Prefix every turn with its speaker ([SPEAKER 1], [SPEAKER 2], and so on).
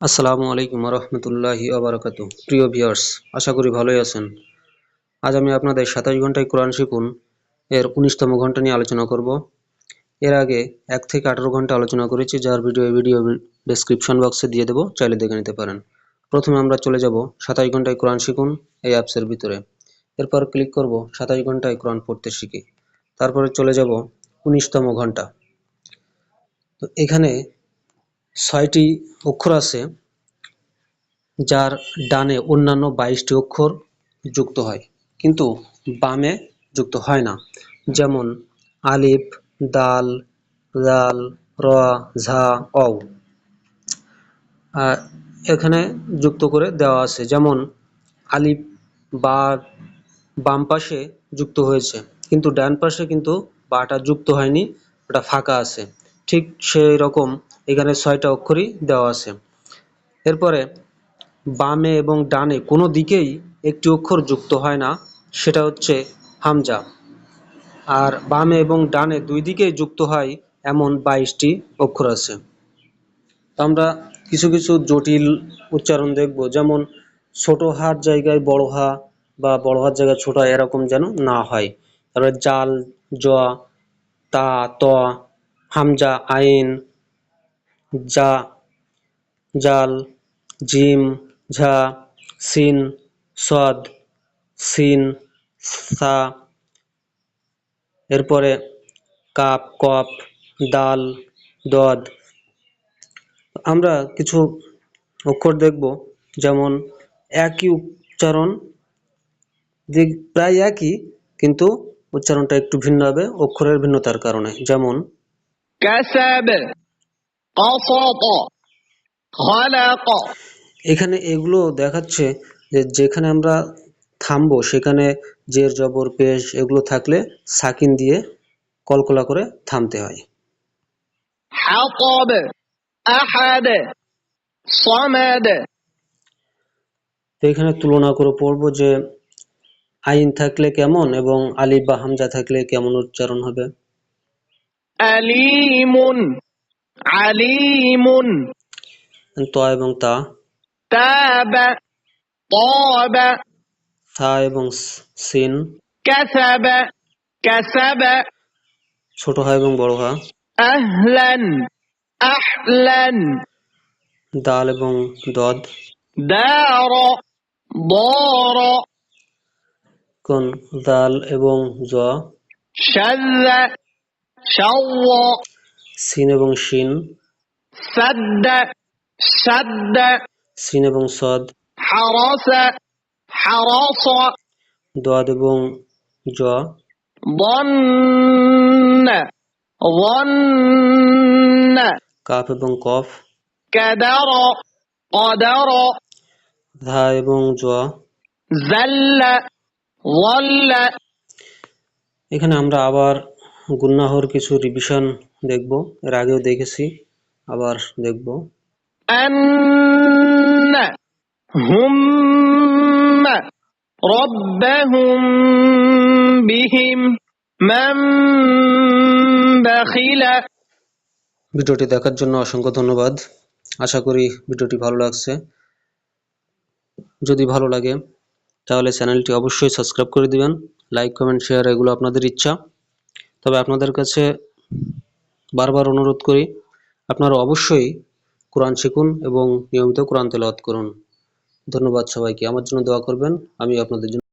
[SPEAKER 1] আসসালামু আলাইকুম রহমতুল্লাহি আবরাকাতু প্রিয় ভিউয়ার্স, আশা করি ভালোই আছেন। আজ আমি আপনাদের সাতাশ ঘন্টায় কোরআন শিখুন, এর উনিশতম ঘণ্টা নিয়ে আলোচনা করব। এর আগে এক থেকে আঠারো ঘণ্টা আলোচনা করেছি, যার ভিডিও ভিডিও ডেসক্রিপশন বক্সে দিয়ে দেবো, চাইলে দেখে নিতে পারেন। প্রথমে আমরা চলে যাব সাতাশ ঘন্টায় কোরআন শিখুন, এই অ্যাপসের ভিতরে। এরপর ক্লিক করব সাতাশ ঘন্টায় কোরআন পড়তে শিখি। তারপরে চলে যাব উনিশতম ঘণ্টা। তো এখানে ছয়টি অক্ষর আছে, যার ডানে অন্যান্য বাইশটি অক্ষর যুক্ত হয়, কিন্তু বামে যুক্ত হয় না। যেমন, আলিফ, দাল দাল র, ঝা অ এখানে যুক্ত করে দেওয়া আছে, যেমন, আলিফ বা বাম পাশে যুক্ত হয়েছে, কিন্তু ডান পাশে কিন্তু বাটা যুক্ত হয়নি, ওটা ফাঁকা আছে। ঠিক সেই রকম এখানে ছয়টা অক্ষরই দেওয়া আছে। এরপরে বামে এবং ডানে কোনো দিকেই একটি অক্ষর যুক্ত হয় না, সেটা হচ্ছে হামজা। আর বামে এবং ডানে দুই দিকেই যুক্ত হয় এমন বাইশটি অক্ষর আছে। আমরা কিছু কিছু জটিল উচ্চারণ দেখব, যেমন ছোট হার জায়গায় বড় হা বা বড় হার জায়গায় ছোট এরকম যেন না হয়। তারপরে জাল জ তা, ত, হামজা, আইন জা জাল, জিম, ঝা, সিন, সদ, সিন, সা, এরপরে কাপ, কপ, দাল, দদ। আমরা কিছু অক্ষর দেখব, যেমন একই উচ্চারণ, দিক প্রায় একই, কিন্তু উচ্চারণটা একটু ভিন্ন হবে, অক্ষরের ভিন্নতার কারণে। যেমন এখানে এগুলো দেখাচ্ছে যে যেখানে আমরা থামবো সেখানে জের জবর পেশ এগুলো থাকলে সাকিন দিয়ে কলকলা করে থামতে হয়। এখানে তুলনা করে পড়ব যে আইন থাকলে কেমন এবং আলিফ বা হামজা থাকলে কেমন উচ্চারণ হবে।
[SPEAKER 2] আলিমুন। আলিমুন।
[SPEAKER 1] ত এবং তা।
[SPEAKER 2] তাবা তাবা।
[SPEAKER 1] থা এবং সিন।
[SPEAKER 2] Cassava cassava.
[SPEAKER 1] ছোট হা এবং বড় হা।
[SPEAKER 2] আহলান আহলান।
[SPEAKER 1] দাল এবং দদ।
[SPEAKER 2] দার দর।
[SPEAKER 1] কোন? দাল এবং জ।
[SPEAKER 2] শাযা শাওয়া
[SPEAKER 1] সিন এবং শিন
[SPEAKER 2] সাদ্দা সাদ্দা
[SPEAKER 1] সিন এবং সদ
[SPEAKER 2] হারাসা হারাসা
[SPEAKER 1] দদ এবং জ
[SPEAKER 2] ظن ظن
[SPEAKER 1] কাফ এবং কফ
[SPEAKER 2] كدر قدر
[SPEAKER 1] ধা এবং জ
[SPEAKER 2] زل ظل
[SPEAKER 1] এখানে আমরা আবার গুন্নাহর কিছু রিভিশন দেখব এর আগেও দেখেছি আবার দেখব
[SPEAKER 2] أن هم ربهم بهم من بخل
[SPEAKER 1] ভিডিওটি দেখার জন্য অসংখ্য ধন্যবাদ আশা করি ভিডিওটি ভালো লাগছে যদি ভালো লাগে তাহলে চ্যানেলটি অবশ্যই সাবস্ক্রাইব করে দিবেন লাইক কমেন্ট শেয়ার এগুলো আপনাদের ইচ্ছা তবে আপনাদের কাছে বারবার অনুরোধ করি, আপনারা অবশ্যই কোরআন শিখুন এবং নিয়মিত কোরআন তেলাওয়াত করুন। ধন্যবাদ সবাইকে। আমার জন্য দোয়া করবেন। আমি আপনাদের জন্য